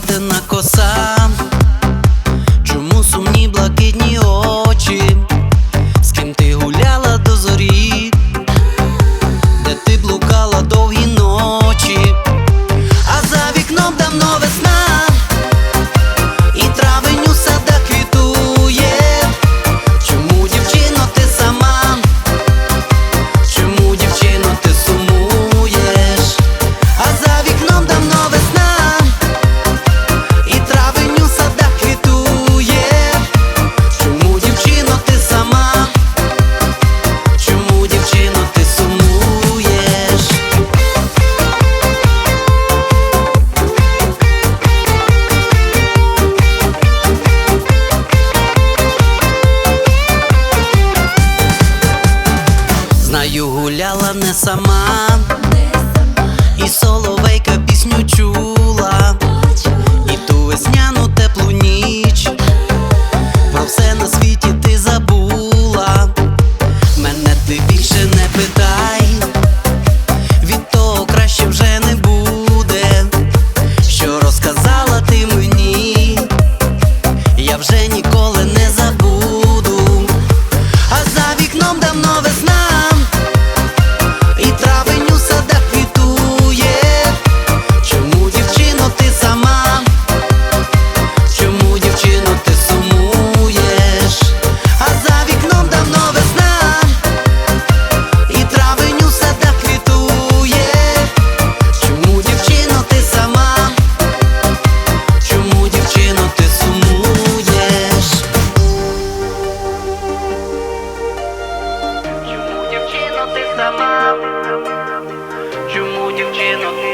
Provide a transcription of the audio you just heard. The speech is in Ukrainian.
got the краю гуляла не сама, і соловейка пісню чула, і ту весняну теплу ніч. Про все на світі ти забула, мене ти більше не питай. ти сама, чому дівчино?